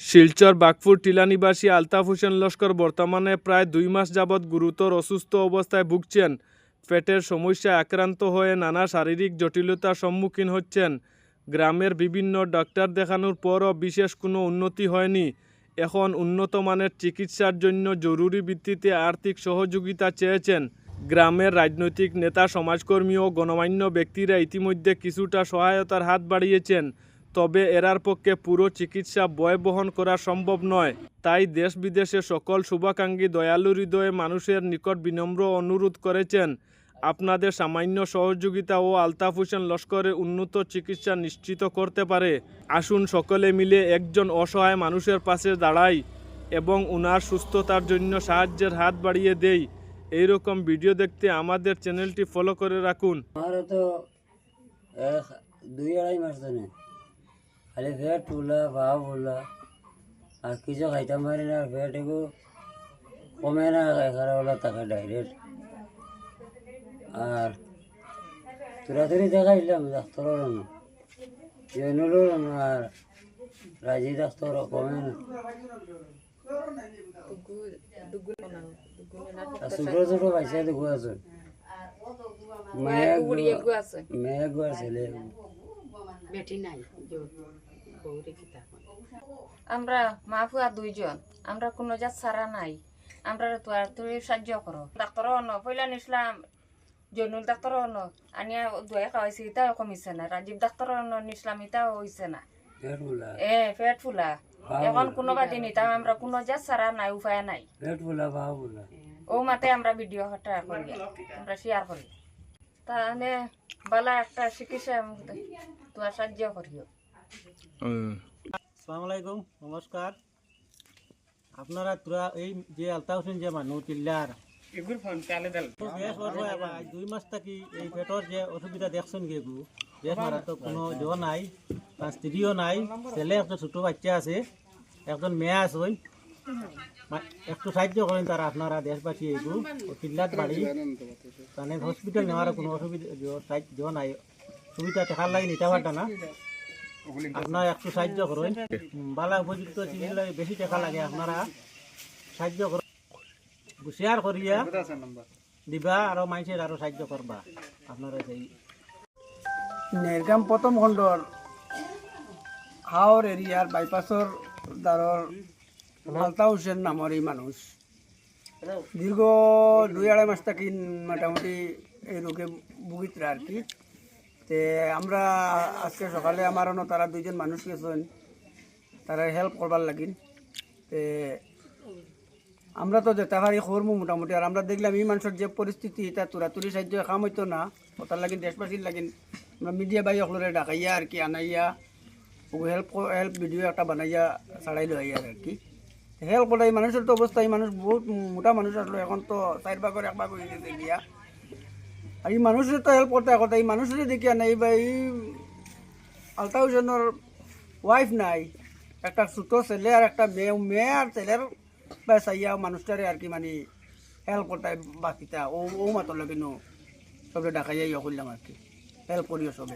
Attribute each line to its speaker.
Speaker 1: শিলচর, বাগপুর টিলা নিবাসী আলতাফ হোসেন লস্কর বর্তমানে প্রায় দুই মাস যাবৎ গুরুতর অসুস্থ অবস্থায় ভুগছেন। পেটের সমস্যায় আক্রান্ত হয়ে নানা শারীরিক জটিলতার সম্মুখীন হচ্ছেন। গ্রামের বিভিন্ন ডাক্তার দেখানোর পরও বিশেষ কোনো উন্নতি হয়নি। এখন উন্নত মানের চিকিৎসার জন্য জরুরি ভিত্তিতে আর্থিক সহযোগিতা চেয়েছেন। গ্রামের রাজনৈতিক নেতা, সমাজকর্মী ও গণমান্য ব্যক্তিরা ইতিমধ্যে কিছুটা সহায়তার হাত বাড়িয়েছেন। তবে এরার পক্ষে পুরো চিকিৎসা বয় বহন করা সম্ভব নয়। তাই দেশ বিদেশে সকল শুভাকাঙ্ক্ষী দয়ালু হৃদয়ে মানুষের নিকট বিনম্র অনুরোধ করেছেন। আপনাদের সামান্য সহযোগিতা ও আলতাফ হোসেন লস্করের উন্নত চিকিৎসা নিশ্চিত করতে পারে। আসুন সকলে মিলে একজন অসহায় মানুষের পাশে দাঁড়াই এবং উনার সুস্থতার জন্য সাহায্যের হাত বাড়িয়ে দেই। এইরকম ভিডিও দেখতে আমাদের চ্যানেলটি ফলো করে রাখুন।
Speaker 2: তো দুই আড়াই মাস ধরে খালি ফেট ফুলা ভাব ফুলা আর কিছু খাইতাম পারি না ফেট এগো কমে না এখানে ওলা টাকা ডাইরেক্ট আর তুরাতুরি দেখাইলাম ডাক্তারের জৈনুলুর আর রাজি ডাক্তার কমে না ছোট ছোট পয়সা দেখো আছে মেয়ে মেয়ে গো ছেলে
Speaker 3: বেটি নাই বউরে কিতা
Speaker 4: আমরা মা ফুয়া দুইজন। আমরা কোনো জাত সারা নাই। আমরা তো আর তুমি সাহায্য করো। ডাক্তার অন্য পয়লা নিসলাম জনুল ডাক্তার অন্য আনিয়া দুয়ে খাওয়াইছি ইটাও কমিছে না। রাজীব ডাক্তার অন্য নিসলাম এটাও হইছে না। এ পেট ফুলা। এখন কোনোবা দিন ইটা আমরা কোনো জাত সারা নাই উপায় নাই।
Speaker 2: পেট ফুলা
Speaker 4: ও মাতে আমরা ভিডিও হটা করি। আমরা শেয়ার করি। তাহলে বালা একটা চিকিৎসা তোমার সাহায্য করিও।
Speaker 5: আলাইকুম নমস্কার। আপনারা তোরা এই যে আলতা হোসেন যে মানুষ চিল্লার দুই মাস থাকি এই পেটর যে অসুবিধা দেখছেন গেগু গ্যাস মারা তো কোনো জো নাই তার স্ত্রীও নাই ছেলে একটা ছোট বাচ্চা আছে একজন মেয়ে আছে। একটু সাহায্য করেন তারা আপনারা দেশবাসী এগু চিল্লাত বাড়ি তাহলে হসপিটাল নেওয়ার কোনো অসুবিধা জো- নাই। সুবিধা দেখার লাগে নিতে পারটা না আপনারা একটু সাহায্য করুন। বালা উপযুক্ত চিকিৎসা বেশি টাকা লাগে আপনারা। সাহায্য করুন। শেয়ার করিয়া দিবা আর মানুষের আরও সাহায্য করবা। আপনারা সেই
Speaker 6: নেরগাম প্রথম খণ্ডর হাওর এরিয়ার বাইপাসর দ্বারর আলতা হোসেন নামৰ এই মানুষ দীর্ঘ দুই আড়াই মাস থাকি মোটামুটি এই রোগে ভুগিতরা আর কি। তে আমরা আজকে সকালে আমার অন্য তারা দুইজন মানুষ গেছেন। তারা হেল্প করবার লাগিন তে আমরা তো যেতে পারি করব মোটামুটি। আর আমরা দেখলাম এই মানুষের যে পরিস্থিতি, এটা তুরাতুরি সাহায্য কাম হইতো না। ওটার লাগিন দেশবাসীর লাগিন। আমরা মিডিয়া বাই সকলরে ডাকাইয়া আর কি আনাইয়া হেল্প হেল্প ভিডিও একটা বানাইয়া ছাড়াই লই আর কি। হেল্প করে এই মানুষের তো অবস্থা। এই মানুষ বহুত মোটা মানুষ আসলো। এখন তো চার ভাগের এক ভাগ হয়ে গেছে গিয়া। এই মানুষের তো হেল্প করতে কথা এই মানুষের নাই, বা এই আলতা হোসেনের ওয়াইফ নাই। একটা ছোট ছেলে আর একটা মেয়ে মেয়ে আর ছেলের বা চাইয়া মানুষটারে আর কি মানে হেল্প করতে বাকিটা। ও ও মাতর লাগে নো, সবে ডাকাইয়া ইয়া করলাম আর কি। হেল্প করিও সবে।